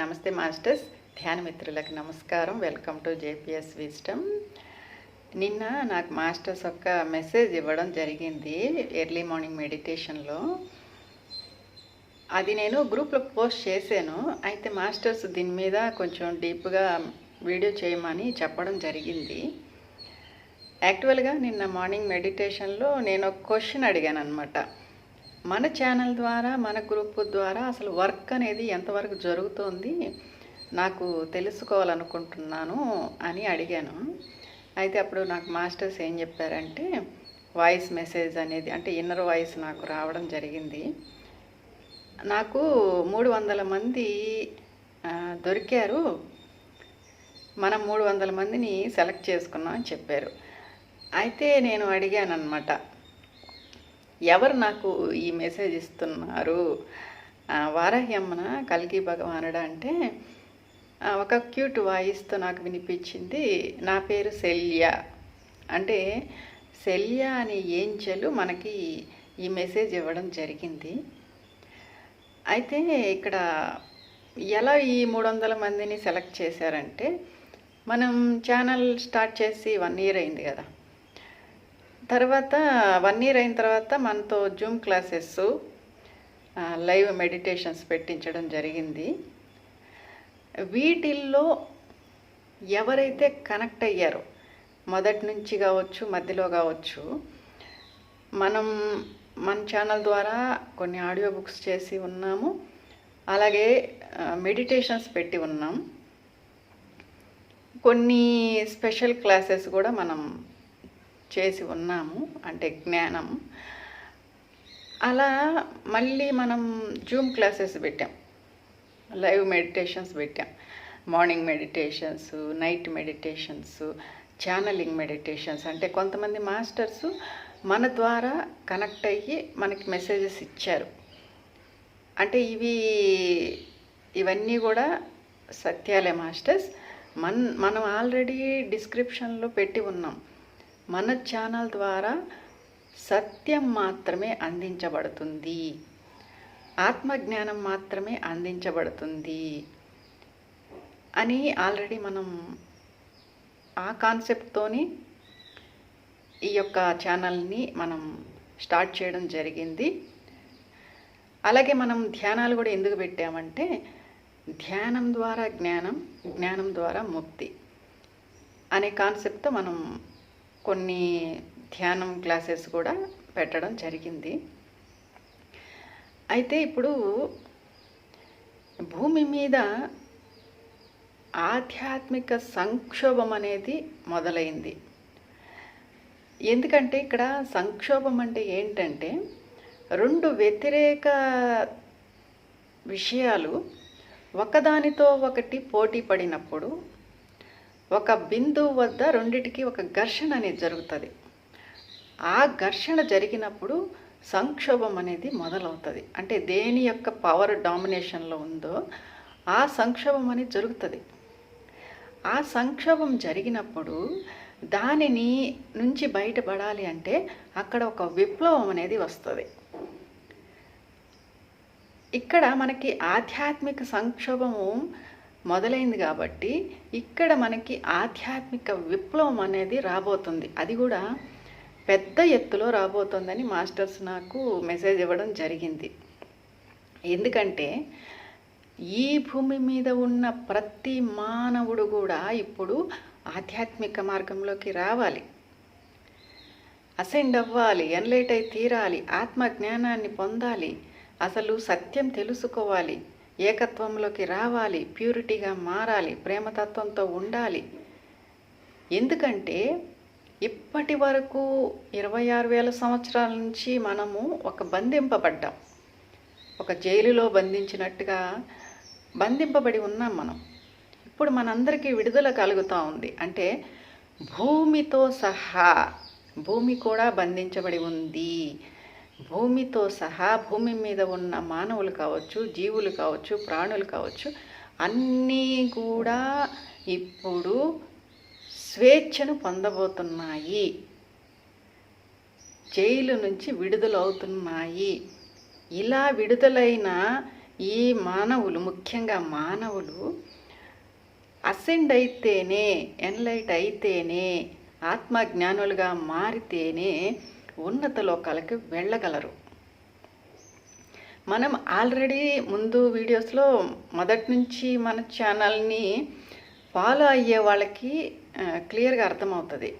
నమస్తే మాస్టర్స్ ధ్యాన మిత్రులకు నమస్కారం. Welcome to JPS wisdom. నిన్న నాకు మాస్టర్స్ ఒక మెసేజ్ ఇవ్వడం జరిగింది ఎర్లీ మార్నింగ్ మెడిటేషన్లో. అది నేను గ్రూప్లో పోస్ట్ చేశాను. అయితే మాస్టర్స్ దీని మీద కొంచెం డీప్గా వీడియో చేయమని చెప్పడం జరిగింది. యాక్చువల్గా నిన్న మార్నింగ్ మెడిటేషన్లో నేను ఒక క్వశ్చన్ అడిగాను అనమాట మన ఛానల్ ద్వారా మన గ్రూప్ ద్వారా అసలు వర్క్ అనేది ఎంతవరకు జరుగుతోంది నాకు తెలుసుకోవాలనుకుంటున్నాను అని అడిగాను. అయితే అప్పుడు నాకు మాస్టర్స్ ఏం చెప్పారంటే వాయిస్ మెసేజ్ అనేది అంటే ఇన్నర్ వాయిస్ నాకు రావడం జరిగింది. నాకు మూడు వందల మంది దొరికారు. మనం మూడు వందల మందిని సెలెక్ట్ చేసుకున్నాం అని చెప్పారు. అయితే నేను అడిగాను అనమాట ఎవరు నాకు ఈ మెసేజ్ ఇస్తున్నారు? వారాహ్యమ్మన కలిగి కల్కి భగవానుడు అంటే ఒక క్యూట్ వాయిస్తో నాకు వినిపించింది నా పేరు శల్య. అంటే శల్య అనే ఏంచెలు మనకి ఈ మెసేజ్ ఇవ్వడం జరిగింది. అయితే ఇక్కడ ఎలా ఈ మూడు వందల మందిని సెలెక్ట్ చేశారంటే మనం ఛానల్ స్టార్ట్ చేసి వన్ ఇయర్ అయింది కదా. తర్వాత వన్ ఇయర్ అయిన తర్వాత మనతో జూమ్ క్లాసెస్ లైవ్ మెడిటేషన్స్ పెట్టించడం జరిగింది. వీటిల్లో ఎవరైతే కనెక్ట్ అయ్యారో మొదటి నుంచి కావచ్చు మధ్యలో కావచ్చు మనం మన ఛానల్ ద్వారా కొన్ని ఆడియో బుక్స్ చేసి ఉన్నాము. అలాగే మెడిటేషన్స్ పెట్టి ఉన్నాం. కొన్ని స్పెషల్ క్లాసెస్ కూడా మనం చేసి ఉన్నాము అంటే జ్ఞానం. అలా మళ్ళీ మనం జూమ్ క్లాసెస్ పెట్టాం. లైవ్ మెడిటేషన్స్ పెట్టాం. Morning meditations night meditations channeling meditations అంటే కొంతమంది మాస్టర్స్ మన ద్వారా కనెక్ట్ అయ్యి మనకి మెసేజెస్ ఇచ్చారు. అంటే ఇవి ఇవన్నీ కూడా సత్యాలే మాస్టర్స్. మన మనం ఆల్రెడీ డిస్క్రిప్షన్లో పెట్టి ఉన్నాం. మన ఛానల్ ద్వారా సత్యం మాత్రమే అందించబడుతుంది. ఆత్మజ్ఞానం మాత్రమే అందించబడుతుంది. అని ఆల్రెడీ మనం ఆ కాన్సెప్ట్తోని ఈ యొక్క ఛానల్ని మనం స్టార్ట్ చేయడం జరిగింది. అలాగే మనం ధ్యానాలు కూడా ఎందుకు పెట్టామంటే ధ్యానం ద్వారా జ్ఞానం జ్ఞానం ద్వారా ముక్తి అనే కాన్సెప్ట్తో మనం కొన్ని ధ్యానం క్లాసెస్ కూడా పెట్టడం జరిగింది. అయితే ఇప్పుడు భూమి మీద ఆధ్యాత్మిక సంక్షోభం అనేది మొదలైంది. ఎందుకంటే ఇక్కడ సంక్షోభం అంటే ఏంటంటే రెండు వ్యతిరేక విషయాలు ఒకదానితో ఒకటి పోటీ పడినప్పుడు ఒక బిందువు వద్ద రెండిటికి ఒక ఘర్షణ అనేది జరుగుతుంది. ఆ ఘర్షణ జరిగినప్పుడు సంక్షోభం అనేది మొదలవుతుంది. అంటే దేని యొక్క పవర్ డామినేషన్లో ఉందో ఆ సంక్షోభం అనేది జరుగుతుంది. ఆ సంక్షోభం జరిగినప్పుడు దానిని నుంచి బయటపడాలి అంటే అక్కడ ఒక విప్లవం అనేది వస్తుంది. ఇక్కడ మనకి ఆధ్యాత్మిక సంక్షోభము మొదలైంది కాబట్టి ఇక్కడ మనకి ఆధ్యాత్మిక విప్లవం అనేది రాబోతుంది. అది కూడా పెద్ద ఎత్తులో రాబోతుందని మాస్టర్స్ నాకు మెసేజ్ ఇవ్వడం జరిగింది. ఎందుకంటే ఈ భూమి మీద ఉన్న ప్రతి మానవుడు కూడా ఇప్పుడు ఆధ్యాత్మిక మార్గంలోకి రావాలి. అసెండ్ అవ్వాలి ఎన్లైట్ అయి తీరాలి ఆత్మ జ్ఞానాన్ని పొందాలి అసలు సత్యం తెలుసుకోవాలి ఏకత్వంలోకి రావాలి ప్యూరిటీగా మారాలి ప్రేమతత్వంతో ఉండాలి. ఎందుకంటే ఇప్పటి వరకు ఇరవై ఆరు వేల సంవత్సరాల నుంచి మనము ఒక బంధింపబడ్డాం. ఒక జైలులో బంధించినట్టుగా బంధింపబడి ఉన్నాం మనం. ఇప్పుడు మనందరికీ విడుదల కలుగుతూ ఉంది. అంటే భూమితో సహా భూమి కూడా బంధించబడి ఉంది. భూమితో సహా భూమి మీద ఉన్న మానవులు కావచ్చు జీవులు కావచ్చు ప్రాణులు కావచ్చు అన్నీ కూడా ఇప్పుడు స్వేచ్ఛను పొందబోతున్నాయి. జైలు నుంచి విడుదలవుతున్నాయి. ఇలా విడుదలైన ఈ మానవులు ముఖ్యంగా మానవులు అసెండ్ అయితేనే ఎన్లైట్ అయితేనే ఆత్మజ్ఞానులుగా మారితేనే ఉన్నత లోకాలకి వెళ్ళగలరు. మనం ఆల్రెడీ ముందు వీడియోస్లో మొదటి నుంచి మన ఛానల్ని ఫాలో అయ్యే వాళ్ళకి క్లియర్గా అర్థమవుతుంది.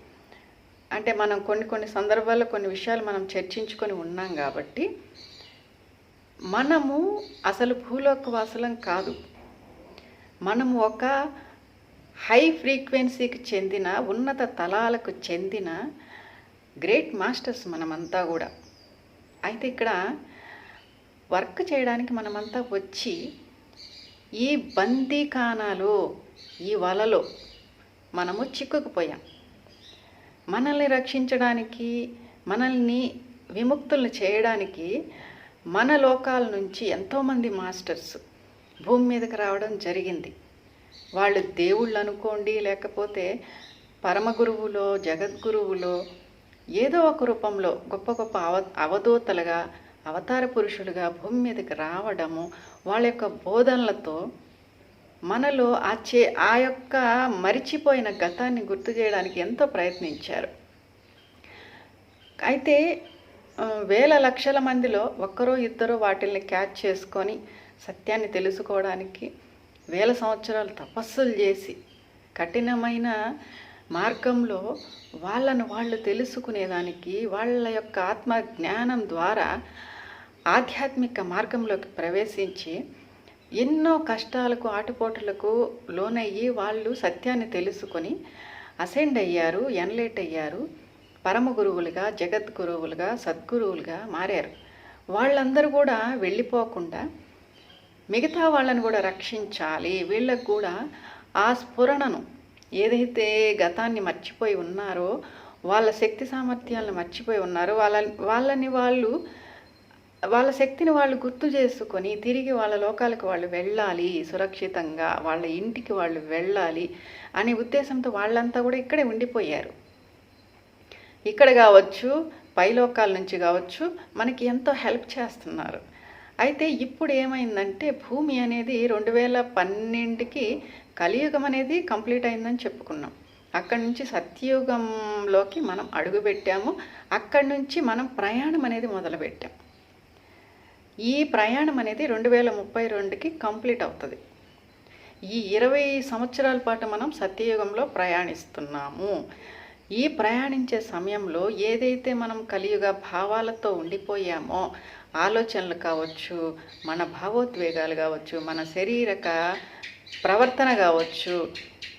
అంటే మనం కొన్ని కొన్ని సందర్భాల్లో కొన్ని విషయాలు మనం చర్చించుకొని ఉన్నాం కాబట్టి మనము అసలు భూలోక వాసులం కాదు. మనము ఒక హై ఫ్రీక్వెన్సీకి చెందిన ఉన్నత తలాలకు చెందిన గ్రేట్ మాస్టర్స్ మనమంతా కూడా. అయితే ఇక్కడ వర్క్ చేయడానికి మనమంతా వచ్చి ఈ బందీఖానాలో ఈ వలలో మనము చిక్కుకుపోయాం. మనల్ని రక్షించడానికి మనల్ని విముక్తులను చేయడానికి మన లోకాల నుంచి ఎంతోమంది మాస్టర్స్ భూమి మీదకి రావడం జరిగింది. వాళ్ళు దేవుళ్ళు అనుకోండి లేకపోతే పరమ గురువులో జగద్గురువులో ఏదో ఒక రూపంలో గొప్ప గొప్ప అవ అవధూతలుగా అవతార పురుషులుగా భూమి మీదకి రావడము వాళ్ళ యొక్క బోధనలతో మనలో ఆ చే ఆ యొక్క మరిచిపోయిన గతాన్ని గుర్తు చేయడానికి ఎంతో ప్రయత్నించారు. అయితే వేల లక్షల మందిలో ఒక్కరో ఇద్దరు వాటిల్ని క్యాచ్ చేసుకొని సత్యాన్ని తెలుసుకోవడానికి వేల సంవత్సరాలు తపస్సులు చేసి కఠినమైన మార్గంలో వాళ్ళను వాళ్ళు తెలుసుకునేదానికి వాళ్ళ యొక్క ఆత్మ జ్ఞానం ద్వారా ఆధ్యాత్మిక మార్గంలోకి ప్రవేశించి ఎన్నో కష్టాలకు ఆటుపోటులకు లోనయ్యి వాళ్ళు సత్యాన్ని తెలుసుకొని అసెండ్ అయ్యారు ఎన్లేట్ అయ్యారు పరమ గురువులుగా జగద్గురువులుగా సద్గురువులుగా మారారు. వాళ్ళందరూ కూడా వెళ్ళిపోకుండా మిగతా వాళ్ళని కూడా రక్షించాలి. వీళ్ళకు కూడా ఆ స్ఫురణను ఏదైతే గతాన్ని మర్చిపోయి ఉన్నారో వాళ్ళ శక్తి సామర్థ్యాలను మర్చిపోయి ఉన్నారో వాళ్ళ వాళ్ళని వాళ్ళు వాళ్ళ శక్తిని వాళ్ళు గుర్తు చేసుకొని తిరిగి వాళ్ళ లోకాలకు వాళ్ళు వెళ్ళాలి సురక్షితంగా వాళ్ళ ఇంటికి వాళ్ళు వెళ్ళాలి అనే ఉద్దేశంతో వాళ్ళంతా కూడా ఇక్కడే ఉండిపోయారు. ఇక్కడ కావచ్చు పైలోకాల నుంచి కావచ్చు మనకి ఎంతో హెల్ప్ చేస్తున్నారు. అయితే ఇప్పుడు ఏమైందంటే భూమి అనేది రెండు వేల పన్నెండుకి కలియుగం అనేది కంప్లీట్ అయిందని చెప్పుకున్నాం. అక్కడి నుంచి సత్యయుగంలోకి మనం అడుగుపెట్టాము. అక్కడి నుంచి మనం ప్రయాణం అనేది మొదలుపెట్టాం. ఈ ప్రయాణం అనేది రెండు వేల ముప్పై రెండుకి కంప్లీట్ అవుతుంది. ఈ ఇరవై సంవత్సరాల పాటు మనం సత్యయుగంలో ప్రయాణిస్తున్నాము. ఈ ప్రయాణించే సమయంలో ఏదైతే మనం కలియుగ భావాలతో ఉండిపోయామో ఆలోచనలు కావచ్చు మన భావోద్వేగాలు కావచ్చు మన శరీరక ప్రవర్తన కావచ్చు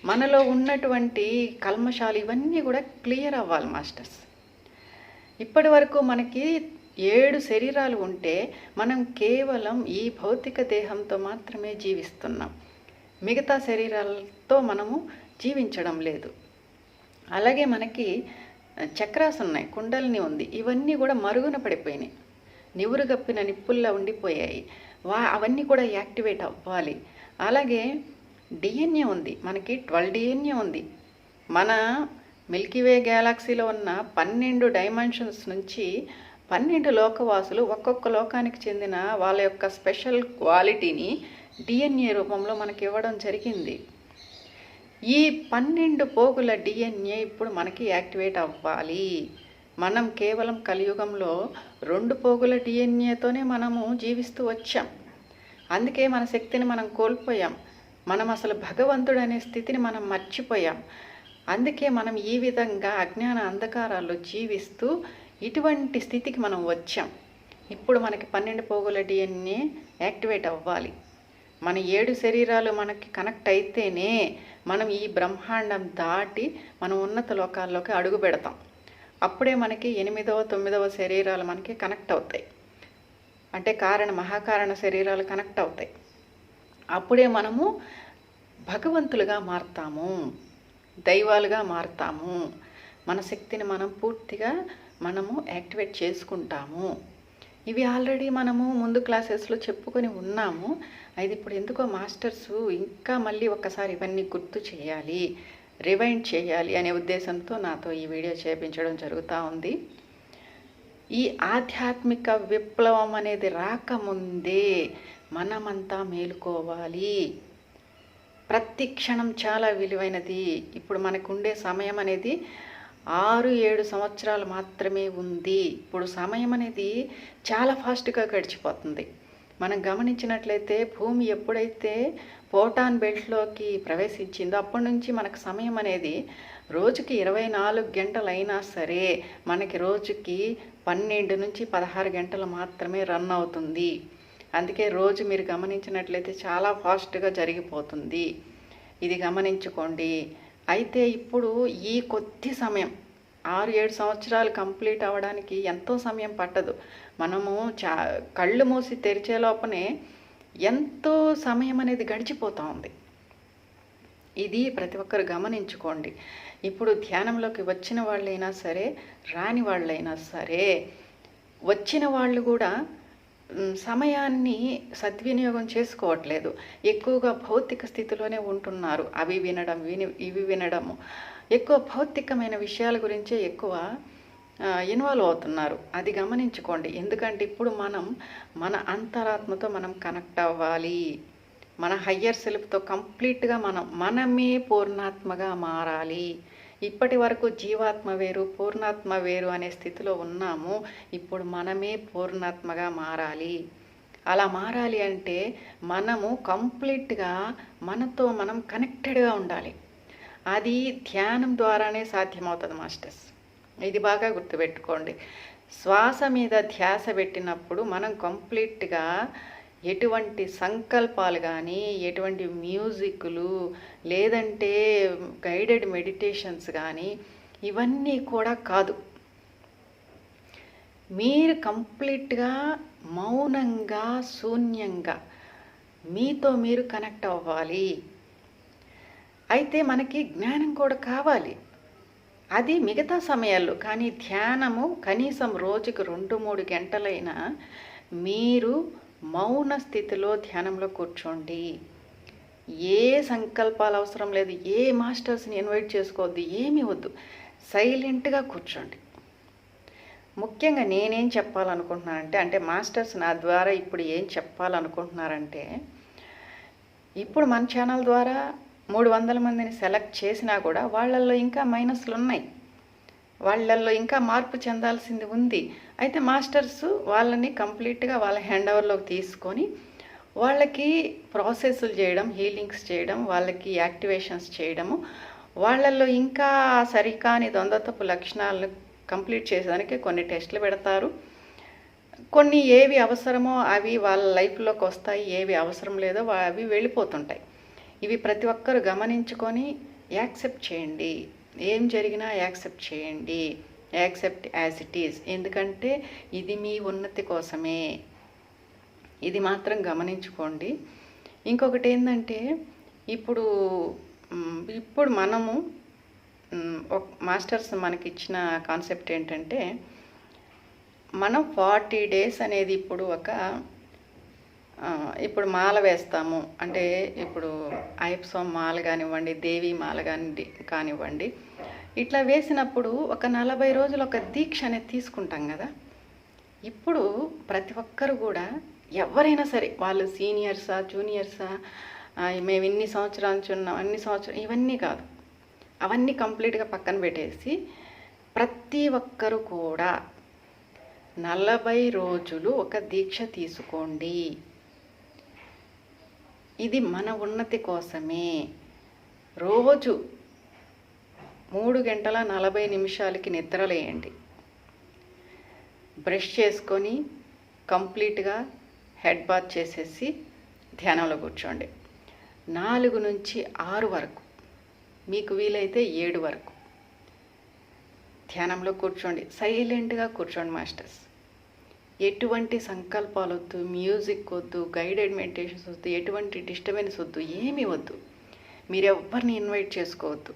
మనలో ఉన్నటువంటి కల్మషాలు ఇవన్నీ కూడా క్లియర్ అవ్వాలి మాస్టర్స్. ఇప్పటి వరకు మనకి ఏడు శరీరాలు ఉంటే మనం కేవలం ఈ భౌతిక దేహంతో మాత్రమే జీవిస్తున్నాం. మిగతా శరీరాలతో మనము జీవించడం లేదు. అలాగే మనకి చక్రాస్ ఉన్నాయి కుండల్ని ఉంది. ఇవన్నీ కూడా మరుగున పడిపోయినాయి. నివురు గప్పిన నిప్పుల్లా ఉండిపోయాయి. వా అవన్నీ కూడా యాక్టివేట్ అవ్వాలి. అలాగే డిఎన్ఏ ఉంది మనకి ట్వెల్వ్ డిఎన్ఏ ఉంది. మన మిల్కీవే గ్యాలక్సీలో ఉన్న పన్నెండు డైమెన్షన్స్ నుంచి పన్నెండు లోకవాసులు ఒక్కొక్క లోకానికి చెందిన వాళ్ళ యొక్క స్పెషల్ క్వాలిటీని డిఎన్ఏ రూపంలో మనకి ఇవ్వడం జరిగింది. ఈ పన్నెండు పోగుల డిఎన్ఏ ఇప్పుడు మనకి యాక్టివేట్ అవ్వాలి. మనం కేవలం కలియుగంలో రెండు పోగుల డిఎన్ఏతోనే మనము జీవిస్తూ వచ్చాం. అందుకే మన శక్తిని మనం కోల్పోయాం. మనం అసలు భగవంతుడు అనే స్థితిని మనం మర్చిపోయాం. అందుకే మనం ఈ విధంగా అజ్ఞాన అంధకారాల్లో జీవిస్తూ ఇటువంటి స్థితికి మనం వచ్చాం. ఇప్పుడు మనకి పన్నెండు పోగుల డిఎన్ఏ యాక్టివేట్ అవ్వాలి. మన ఏడు శరీరాలు మనకి కనెక్ట్ అయితేనే మనం ఈ బ్రహ్మాండం దాటి మనం ఉన్నత లోకాల్లోకి అడుగు పెడతాం. అప్పుడే మనకి ఎనిమిదవ తొమ్మిదవ శరీరాలు మనకి కనెక్ట్ అవుతాయి. అంటే కారణ మహాకారణ శరీరాలు కనెక్ట్ అవుతాయి. అప్పుడే మనము భగవంతులుగా మారుతాము. దైవాలుగా మారుతాము. మన శక్తిని మనం పూర్తిగా మనము యాక్టివేట్ చేసుకుంటాము. ఇవి ఆల్రెడీ మనము ముందు క్లాసెస్లో చెప్పుకొని ఉన్నాము. అయితే ఇప్పుడు ఎందుకో మాస్టర్స్ ఇంకా మళ్ళీ ఒక్కసారి ఇవన్నీ గుర్తు చేయాలి రివైండ్ చేయాలి అనే ఉద్దేశంతో నాతో ఈ వీడియో చేపించడం జరుగుతూ ఉంది. ఈ ఆధ్యాత్మిక విప్లవం అనేది రాకముందే మనమంతా మేలుకోవాలి. ప్రతి క్షణం చాలా విలువైనది. ఇప్పుడు మనకు ఉండే సమయం అనేది ఆరు ఏడు సంవత్సరాలు మాత్రమే ఉంది. ఇప్పుడు సమయం అనేది చాలా ఫాస్ట్గా గడిచిపోతుంది. మనం గమనించినట్లయితే భూమి ఎప్పుడైతే పోటాన్ బెల్ట్లోకి ప్రవేశించిందో అప్పటి నుంచి మనకు సమయం అనేది రోజుకి ఇరవై నాలుగు గంటలైనా సరే మనకి రోజుకి పన్నెండు నుంచి పదహారు గంటలు మాత్రమే రన్ అవుతుంది. అందుకే రోజు మీరు గమనించినట్లయితే చాలా ఫాస్ట్గా జరిగిపోతుంది. ఇది గమనించుకోండి. అయితే ఇప్పుడు ఈ కొద్ది సమయం ఆరు ఏడు సంవత్సరాలు కంప్లీట్ అవ్వడానికి ఎంతో సమయం పట్టదు. మనము చా కళ్ళు మూసి తెరిచే లోపనే ఎంతో సమయం అనేది గడిచిపోతూ ఉంది. ఇది ప్రతి ఒక్కరు గమనించుకోండి. ఇప్పుడు ధ్యానంలోకి వచ్చిన వాళ్ళైనా సరే రాని వాళ్ళైనా సరే వచ్చిన వాళ్ళు కూడా సమయాన్ని సద్వినియోగం చేసుకోవట్లేదు. ఎక్కువగా భౌతిక స్థితిలోనే ఉంటున్నారు. అవి వినడం విని ఇవి వినడము. ఎక్కువ భౌతికమైన విషయాల గురించే ఎక్కువ ఇన్వాల్వ్ అవుతున్నారు. అది గమనించుకోండి. ఎందుకంటే ఇప్పుడు మనం మన అంతరాత్మతో మనం కనెక్ట్ అవ్వాలి. మన హయ్యర్ సెల్ఫ్తో కంప్లీట్గా మనం మనమే పూర్ణాత్మగా మారాలి. ఇప్పటి వరకు జీవాత్మ వేరు పూర్ణాత్మ వేరు అనే స్థితిలో ఉన్నాము. ఇప్పుడు మనమే పూర్ణాత్మగా మారాలి. అలా మారాలి అంటే మనము కంప్లీట్గా మనతో మనం కనెక్టెడ్గా ఉండాలి. అది ధ్యానం ద్వారానే సాధ్యమవుతుంది మాస్టర్స్. ఇది బాగా గుర్తుపెట్టుకోండి. శ్వాస మీద ధ్యాస పెట్టినప్పుడు మనం కంప్లీట్గా ఎటువంటి సంకల్పాలు కానీ ఎటువంటి మ్యూజిక్లు లేదంటే గైడెడ్ మెడిటేషన్స్ కానీ ఇవన్నీ కూడా కాదు. మీరు కంప్లీట్గా మౌనంగా శూన్యంగా మీతో మీరు కనెక్ట్ అవ్వాలి. అయితే మనకి జ్ఞానం కూడా కావాలి. అది మిగతా సమయాల్లో కానీ ధ్యానము కనీసం రోజుకు రెండు మూడు గంటలైనా మీరు మౌన స్థితిలో ధ్యానంలో కూర్చోండి. ఏ సంకల్పాలు అవసరం లేదు ఏ మాస్టర్స్ని ఇన్వైట్ చేసుకోవద్దు ఏమీ వద్దు. సైలెంట్గా కూర్చోండి. ముఖ్యంగా నేనేం చెప్పాలనుకుంటున్నానంటే అంటే మాస్టర్స్ నా ద్వారా ఇప్పుడు ఏం చెప్పాలనుకుంటున్నారంటే ఇప్పుడు మన ఛానల్ ద్వారా మూడు వందల మందిని సెలెక్ట్ చేసినా కూడా వాళ్ళల్లో ఇంకా మైనస్లు ఉన్నాయి వాళ్ళల్లో ఇంకా మార్పు చెందాల్సింది ఉంది. అయితే మాస్టర్స్ వాళ్ళని కంప్లీట్గా వాళ్ళ హ్యాండ్ ఓవర్లోకి తీసుకొని వాళ్ళకి ప్రాసెస్లు చేయడం హీలింగ్స్ చేయడం వాళ్ళకి యాక్టివేషన్స్ చేయడము వాళ్ళల్లో ఇంకా సరికాని ద్వంద్వతపు లక్షణాలను కంప్లీట్ చేసేదానికి కొన్ని టెస్టులు పెడతారు. కొన్ని ఏవి అవసరమో అవి వాళ్ళ లైఫ్లోకి వస్తాయి ఏవి అవసరం లేదో అవి వెళ్ళిపోతుంటాయి. ఇవి ప్రతి ఒక్కరు గమనించుకొని యాక్సెప్ట్ చేయండి. ఏం జరిగినా యాక్సెప్ట్ చేయండి. Accept as it is. ఎందుకంటే ఇది మీ ఉన్నతి కోసమే. ఇది మాత్రం గమనించుకోండి. ఇంకొకటి ఏంటంటే ఇప్పుడు ఇప్పుడు మనము మాస్టర్స్ మనకి ఇచ్చిన కాన్సెప్ట్ ఏంటంటే మనం ఫార్టీ డేస్ అనేది ఇప్పుడు ఒక ఇప్పుడు మాల వేస్తాము. అంటే ఇప్పుడు ఐప్సం మాల కానివ్వండి దేవి మాల కాని కానివ్వండి. ఇట్లా వేసినప్పుడు ఒక నలభై రోజులు ఒక దీక్ష అనేది తీసుకుంటాం కదా. ఇప్పుడు ప్రతి ఒక్కరు కూడా ఎవరైనా సరే వాళ్ళు సీనియర్సా జూనియర్సా మేము ఇన్ని సంవత్సరాలు చున్నాం ఉన్నాం అన్ని సంవత్సరం ఇవన్నీ కాదు. అవన్నీ కంప్లీట్గా పక్కన పెట్టేసి ప్రతి ఒక్కరు కూడా నలభై రోజులు ఒక దీక్ష తీసుకోండి. ఇది మన ఉన్నతి కోసమే. రోజు మూడు గంటల నలభై నిమిషాలకి నిద్రలేయండి. బ్రష్ చేసుకొని కంప్లీట్గా హెడ్ బాత్ చేసేసి ధ్యానంలో కూర్చోండి. నాలుగు నుంచి ఆరు వరకు మీకు వీలైతే ఏడు వరకు ధ్యానంలో కూర్చోండి. సైలెంట్గా కూర్చోండి మాస్టర్స్. ఎటువంటి సంకల్పాలు వద్దు మ్యూజిక్ వద్దు గైడెడ్ మెడిటేషన్స్ వద్దు ఎటువంటి డిస్టర్బెన్స్ వద్దు ఏమీ వద్దు. మీరు ఎవరిని ఇన్వైట్ చేసుకోవద్దు.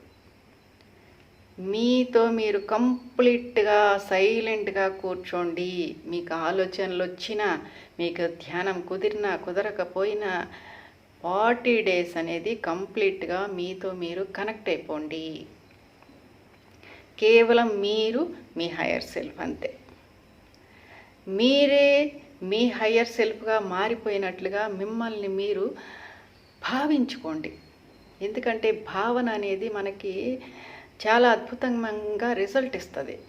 మీతో మీరు కంప్లీట్గా సైలెంట్గా కూర్చోండి. మీకు ఆలోచనలు వచ్చినా మీకు ధ్యానం కుదిరినా కుదరకపోయినా ఫార్టీ డేస్ అనేది కంప్లీట్గా మీతో మీరు కనెక్ట్ అయిపోండి. కేవలం మీరు మీ హైయర్ సెల్ఫ్ అంతే. మీరే మీ హయ్యర్ సెల్ఫ్గా మారిపోయినట్లుగా మిమ్మల్ని మీరు భావించుకోండి. ఎందుకంటే భావన అనేది మనకి చాలా అద్భుతంగా రిజల్ట్ ఇస్తుంది.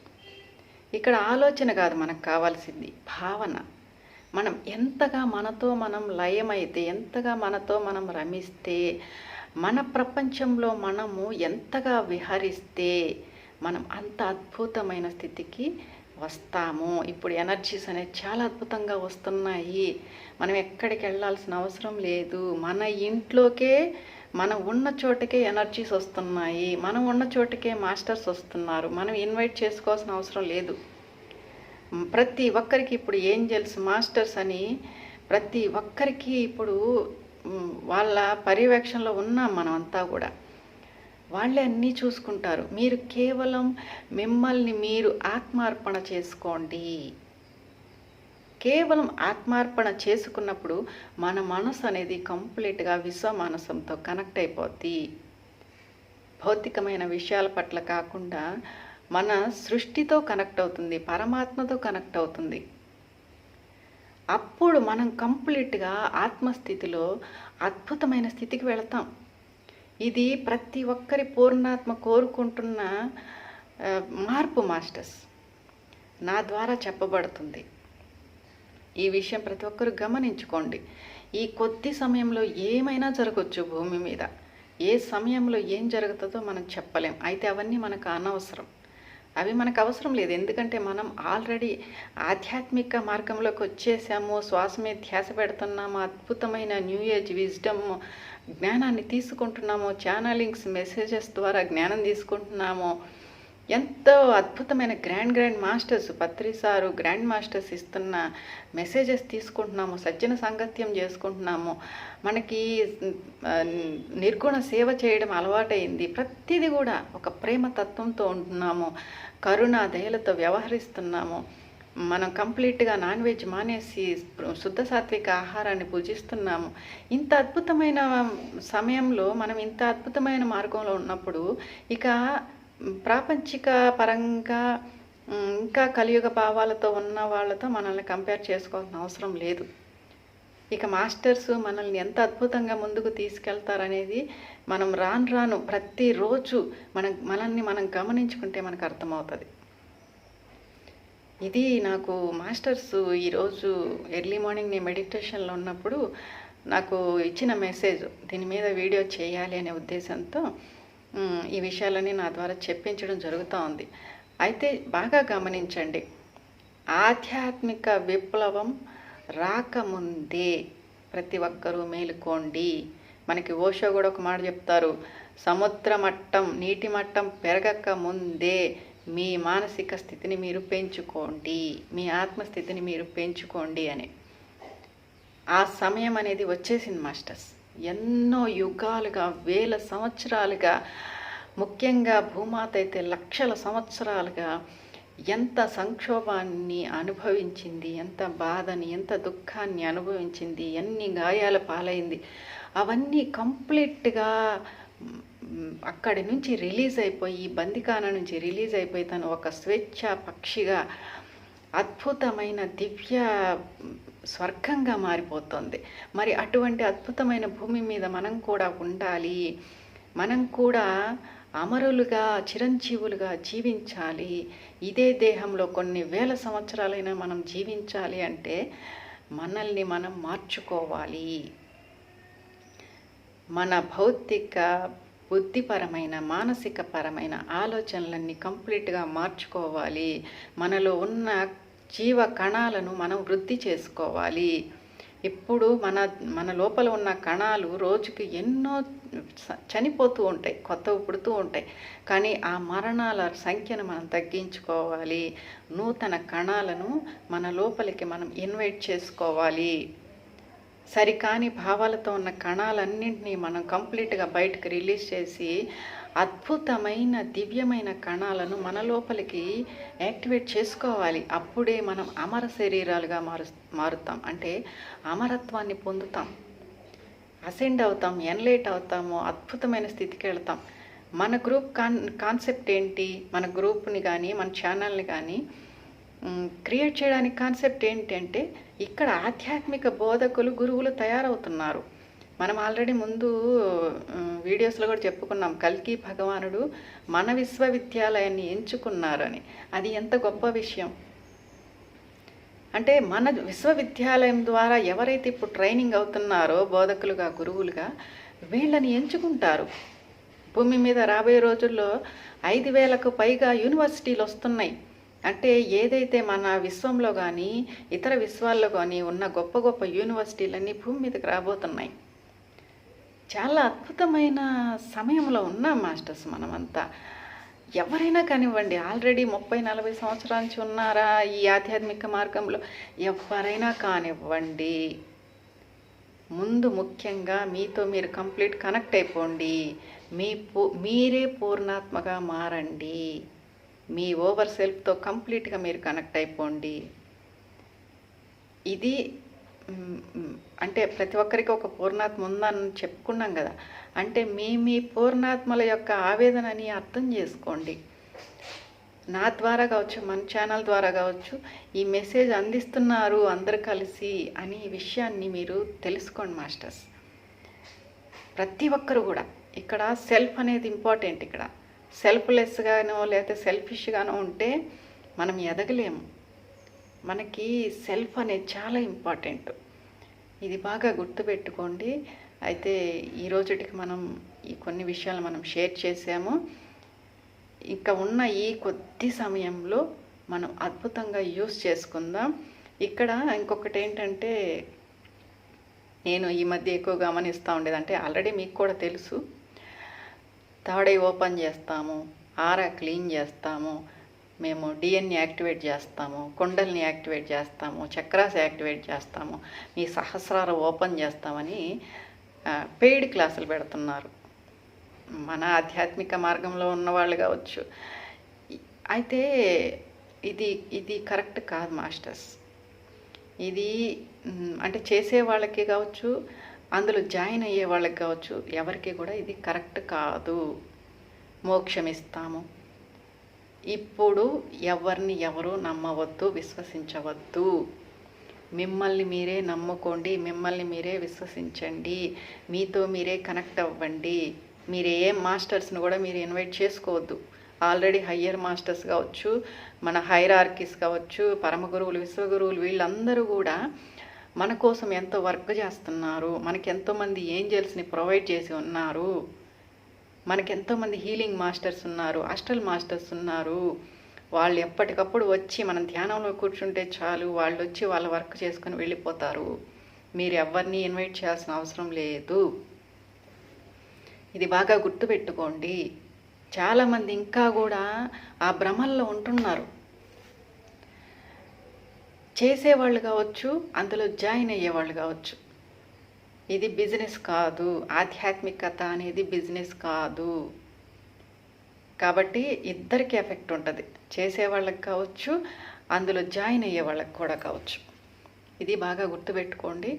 ఇక్కడ ఆలోచన కాదు మనకు కావాల్సింది భావన. మనం ఎంతగా మనతో మనం లయమైతే ఎంతగా మనతో మనం రమిస్తే మన ప్రపంచంలో మనము ఎంతగా విహరిస్తే మనం అంత అద్భుతమైన స్థితికి వస్తాము. ఇప్పుడు ఎనర్జీస్ అనేవి చాలా అద్భుతంగా వస్తున్నాయి. మనం ఎక్కడికి వెళ్ళాల్సిన అవసరం లేదు. మన ఇంట్లోకే మనం ఉన్న చోటకే ఎనర్జీస్ వస్తున్నాయి. మనం ఉన్న చోటకే మాస్టర్స్ వస్తున్నారు. మనం ఇన్వైట్ చేసుకోవాల్సిన అవసరం లేదు. ప్రతి ఒక్కరికి ఇప్పుడు ఏంజల్స్ మాస్టర్స్ అని ప్రతి ఒక్కరికి ఇప్పుడు వాళ్ళ పర్యవేక్షణలో ఉన్నాం మనం అంతా కూడా. వాళ్ళే అన్నీ చూసుకుంటారు. మీరు కేవలం మిమ్మల్ని మీరు ఆత్మార్పణ చేసుకోండి. కేవలం ఆత్మార్పణ చేసుకున్నప్పుడు మన మనసు అనేది కంప్లీట్గా విశ్వ మనసంతో కనెక్ట్ అయిపోద్ది. భౌతికమైన విషయాల పట్ల కాకుండా మన సృష్టితో కనెక్ట్ అవుతుంది పరమాత్మతో కనెక్ట్ అవుతుంది. అప్పుడు మనం కంప్లీట్గా ఆత్మస్థితిలో అద్భుతమైన స్థితికి వెళతాం. ఇది ప్రతి ఒక్కరి పూర్ణాత్మ కోరుకుంటున్న మార్పు మాస్టర్స్. నా ద్వారా చెప్పబడుతుంది. ఈ విషయం ప్రతి ఒక్కరు గమనించుకోండి. ఈ కొద్ది సమయంలో ఏమైనా జరగవచ్చు భూమి మీద. ఏ సమయంలో ఏం జరుగుతుందో మనం చెప్పలేం. అయితే అవన్నీ మనకు అనవసరం. అవి మనకు అవసరం లేదు. ఎందుకంటే మనం ఆల్రెడీ ఆధ్యాత్మిక మార్గంలోకి వచ్చేసాము. శ్వాస మీద ధ్యాస పెడుతున్నాము. అద్భుతమైన న్యూ ఏజ్ విజ్డమ్ జ్ఞానాన్ని తీసుకుంటున్నాము ఛానలింగ్స్ మెసేజెస్ ద్వారా జ్ఞానం తీసుకుంటున్నాము ఎంతో అద్భుతమైన grand grand masters Patri sir grand masters ఇస్తున్న మెసేజెస్ తీసుకుంటున్నాము సజ్జన సాంగత్యం చేసుకుంటున్నాము మనకి నిర్గుణ సేవ చేయడం అలవాటైంది. ప్రతిదీ కూడా ఒక ప్రేమ తత్వంతో ఉంటున్నాము కరుణ దయలతో వ్యవహరిస్తున్నాము మనం కంప్లీట్గా నాన్ వెజ్ మానేసి శుద్ధ సాత్విక ఆహారాన్ని పూజిస్తున్నాము. ఇంత అద్భుతమైన సమయంలో మనం ఇంత అద్భుతమైన మార్గంలో ఉన్నప్పుడు ఇక ప్రాపంచిక పరంగా ఇంకా కలియుగ భావాలతో ఉన్న వాళ్ళతో మనల్ని కంపేర్ చేసుకోవాల్సిన అవసరం లేదు. ఇక మాస్టర్స్ మనల్ని ఎంత అద్భుతంగా ముందుకు తీసుకెళ్తారనేది మనం రాను రాను ప్రతిరోజు మనం మనల్ని మనం గమనించుకుంటే మనకు అర్థమవుతుంది. ఇది నాకు మాస్టర్స్ ఈరోజు ఎర్లీ మార్నింగ్ నేను మెడిటేషన్లో ఉన్నప్పుడు నాకు ఇచ్చిన మెసేజ్ దీని మీద వీడియో చేయాలి అనే ఉద్దేశంతో ఈ విషయాలని నా ద్వారా చెప్పించడం జరుగుతూ ఉంది. అయితే బాగా గమనించండి ఆధ్యాత్మిక విప్లవం రాకముందే ప్రతి ఒక్కరూ మేలుకోండి. మనకి ఓషో కూడా ఒక మాట చెప్తారు సముద్ర మట్టం నీటి మట్టం పెరగక ముందే మీ మానసిక స్థితిని మీరు పెంచుకోండి. మీ ఆత్మస్థితిని మీరు పెంచుకోండి అని. ఆ సమయం అనేది వచ్చేసింది మాస్టర్స్. ఎన్నో యుగాలుగా వేల సంవత్సరాలుగా ముఖ్యంగా భూమాత అయితే లక్షల సంవత్సరాలుగా ఎంత సంక్షోభాన్ని అనుభవించింది ఎంత బాధని ఎంత దుఃఖాన్ని అనుభవించింది ఎన్ని గాయాల పాలైంది అవన్నీ కంప్లీట్గా అక్కడి నుంచి రిలీజ్ అయిపోయి బందికాన నుంచి రిలీజ్ అయిపోయి తను ఒక స్వేచ్ఛ పక్షిగా అద్భుతమైన దివ్య స్వర్గంగా మారిపోతుంది. మరి అటువంటి అద్భుతమైన భూమి మీద మనం కూడా ఉండాలి. మనం కూడా అమరులుగా చిరంజీవులుగా జీవించాలి. ఇదే దేహంలో కొన్ని వేల సంవత్సరాలైనా మనం జీవించాలి అంటే మనల్ని మనం మార్చుకోవాలి. మన భౌతిక బుద్ధిపరమైన మానసిక పరమైన ఆలోచనలన్నీ కంప్లీట్గా మార్చుకోవాలి. మనలో ఉన్న జీవ కణాలను మనం వృద్ధి చేసుకోవాలి. ఇప్పుడు మన మన లోపల ఉన్న కణాలు రోజుకి ఎన్నో చనిపోతూ ఉంటాయి కొత్తవి పుడుతూ ఉంటాయి. కానీ ఆ మరణాల సంఖ్యను మనం తగ్గించుకోవాలి. నూతన కణాలను మన లోపలికి మనం ఇన్వైట్ చేసుకోవాలి. సరికాని భావాలతో ఉన్న కణాలన్నింటినీ మనం కంప్లీట్గా బయటకు రిలీజ్ చేసి అద్భుతమైన దివ్యమైన కణాలను మన లోపలికి యాక్టివేట్ చేసుకోవాలి. అప్పుడే మనం అమర శరీరాలుగా మారు మారుతాం. అంటే అమరత్వాన్ని పొందుతాం. అసెండ్ అవుతాం ఎన్లైట్ అవుతాము అద్భుతమైన స్థితికి వెళ్తాం. మన గ్రూప్ కాన్ కాన్సెప్ట్ ఏంటి? మన గ్రూప్ని కానీ మన ఛానల్ని కానీ క్రియేట్ చేయడానికి కాన్సెప్ట్ ఏంటంటే ఇక్కడ ఆధ్యాత్మిక బోధకులు గురువులు తయారవుతున్నారు. మనం ఆల్రెడీ ముందు వీడియోస్లో కూడా చెప్పుకున్నాం కల్కి భగవానుడు మన విశ్వవిద్యాలయాన్ని ఎంచుకున్నారని. అది ఎంత గొప్ప విషయం. అంటే మన విశ్వవిద్యాలయం ద్వారా ఎవరైతే ఇప్పుడు ట్రైనింగ్ అవుతున్నారో బోధకులుగా గురువులుగా వీళ్ళని ఎంచుకుంటారు. భూమి మీద రాబోయే రోజుల్లో ఐదు వేలకు పైగా యూనివర్సిటీలు వస్తున్నాయి. అంటే ఏదైతే మన విశ్వంలో కానీ ఇతర విశ్వాల్లో కానీ ఉన్న గొప్ప గొప్ప యూనివర్సిటీలన్నీ భూమి మీదకి రాబోతున్నాయి. చాలా అద్భుతమైన సమయంలో ఉన్నాం మాస్టర్స్ మనమంతా. ఎవరైనా కానివ్వండి ఆల్రెడీ ముప్పై నలభై సంవత్సరాల నుంచి ఉన్నారా ఈ ఆధ్యాత్మిక మార్గంలో? ఎవరైనా కానివ్వండి ముందు ముఖ్యంగా మీతో మీరు కంప్లీట్ కనెక్ట్ అయిపోండి. మీ పూ మీరే పూర్ణాత్మగా మారండి. మీ ఓవర్ సెల్ఫ్తో కంప్లీట్గా మీరు కనెక్ట్ అయిపోండి. ఇది అంటే ప్రతి ఒక్కరికి ఒక పూర్ణాత్మ ఉందని చెప్పుకున్నాం కదా. అంటే మీ మీ పూర్ణాత్మల యొక్క ఆవేదనని అర్థం చేసుకోండి. నా ద్వారా కావచ్చు మన ఛానల్ ద్వారా కావచ్చు ఈ మెసేజ్ అందిస్తున్నారు అందరు కలిసి అని ఈ విషయాన్ని మీరు తెలుసుకోండి మాస్టర్స్. ప్రతి ఒక్కరు కూడా ఇక్కడ సెల్ఫ్ అనేది ఇంపార్టెంట్ ఇక్కడ. సెల్ఫ్లెస్గానో లేకపోతే సెల్ఫిష్గానో ఉంటే మనం ఎదగలేము. మనకి సెల్ఫ్ అనేది చాలా ఇంపార్టెంట్ ఇది బాగా గుర్తుపెట్టుకోండి. అయితే ఈ రోజుటికి మనం ఈ కొన్ని విషయాలు మనం షేర్ చేసాము. ఇంకా ఉన్న ఈ కొద్ది సమయంలో మనం అద్భుతంగా యూస్ చేసుకుందాం. ఇక్కడ ఇంకొకటి ఏంటంటే నేను ఈ మధ్య ఎక్కువ గమనిస్తూ ఉండేది అంటే ఆల్రెడీ మీకు కూడా తెలుసు. థర్డ్ ఐ ఓపెన్ చేస్తాము ఆరా క్లీన్ చేస్తాము మేము డిఎన్ని యాక్టివేట్ చేస్తాము కుండల్ని యాక్టివేట్ చేస్తాము చక్రాస్ యాక్టివేట్ చేస్తాము మీ సహస్రాలు ఓపెన్ చేస్తామని పెయిడ్ క్లాసులు పెడుతున్నారు. మన ఆధ్యాత్మిక మార్గంలో ఉన్న వాళ్ళు కావచ్చు. అయితే ఇది ఇది కరెక్ట్ కాదు మాస్టర్స్. ఇది అంటే చేసే వాళ్ళకి కావచ్చు అందులో జాయిన్ అయ్యే వాళ్ళకి కావచ్చు ఎవరికి కూడా ఇది కరెక్ట్ కాదు. మోక్షమిస్తాము. ఇప్పుడు ఎవరిని ఎవరు నమ్మవద్దు విశ్వసించవద్దు. మిమ్మల్ని మీరే నమ్ముకోండి మిమ్మల్ని మీరే విశ్వసించండి. మీతో మీరే కనెక్ట్ అవ్వండి. మీరు ఏ మాస్టర్స్ని కూడా మీరు ఇన్వైట్ చేసుకోవద్దు. ఆల్రెడీ హయ్యర్ మాస్టర్స్ కావచ్చు మన హైరార్కీస్ కావచ్చు పరమ గురువులు విశ్వగురువులు వీళ్ళందరూ కూడా మన కోసం ఎంతో వర్క్ చేస్తున్నారు మనకి ఎంతోమంది ఏంజల్స్ని ప్రొవైడ్ చేసి ఉన్నారు మనకి ఎంతోమంది హీలింగ్ మాస్టర్స్ ఉన్నారు అస్టల్ మాస్టర్స్ ఉన్నారు. వాళ్ళు ఎప్పటికప్పుడు వచ్చి మనం ధ్యానంలో కూర్చుంటే చాలు వాళ్ళు వచ్చి వాళ్ళ వర్క్ చేసుకుని వెళ్ళిపోతారు. మీరు ఎవరిని ఇన్వైట్ చేయాల్సిన అవసరం లేదు. ఇది బాగా గుర్తుపెట్టుకోండి. చాలామంది ఇంకా కూడా ఆ భ్రమల్లో ఉంటున్నారు. చేసేవాళ్ళు కావచ్చు అందులో జాయిన్ అయ్యేవాళ్ళు కావచ్చు. ఇది బిజినెస్ కాదు. ఆధ్యాత్మికత అనేది బిజినెస్ కాదు. కాబట్టి ఇద్దరికి ఎఫెక్ట్ ఉంటుంది. చేసేవాళ్ళకి కావచ్చు అందులో జాయిన్ అయ్యే వాళ్ళకి కూడా కావచ్చు. ఇది బాగా గుర్తుపెట్టుకోండి.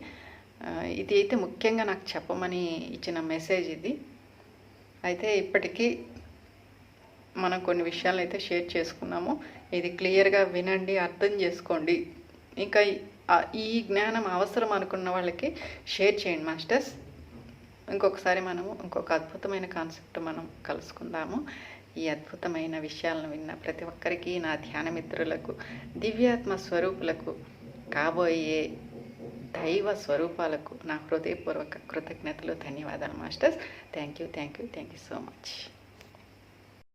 ఇది అయితే ముఖ్యంగా నాకు చెప్పమని ఇచ్చిన మెసేజ్ ఇది. అయితే ఇప్పటికీ మనం కొన్ని విషయాలు అయితే షేర్ చేసుకున్నాము. ఇది క్లియర్గా వినండి అర్థం చేసుకోండి. ఇంకా ఈ- జ్ఞానం అవసరం అనుకున్న వాళ్ళకి షేర్ చేయండి మాస్టర్స్. ఇంకొకసారి మనము ఇంకొక అద్భుతమైన కాన్సెప్ట్ మనం కలుసుకుందాము. ఈ అద్భుతమైన విషయాలను విన్న ప్రతి ఒక్కరికి నా ధ్యాన మిత్రులకు దివ్యాత్మ స్వరూపులకు కాబోయే దైవ స్వరూపాలకు నా హృదయపూర్వక కృతజ్ఞతలు ధన్యవాదాలు masters. Thank you thank you thank you so much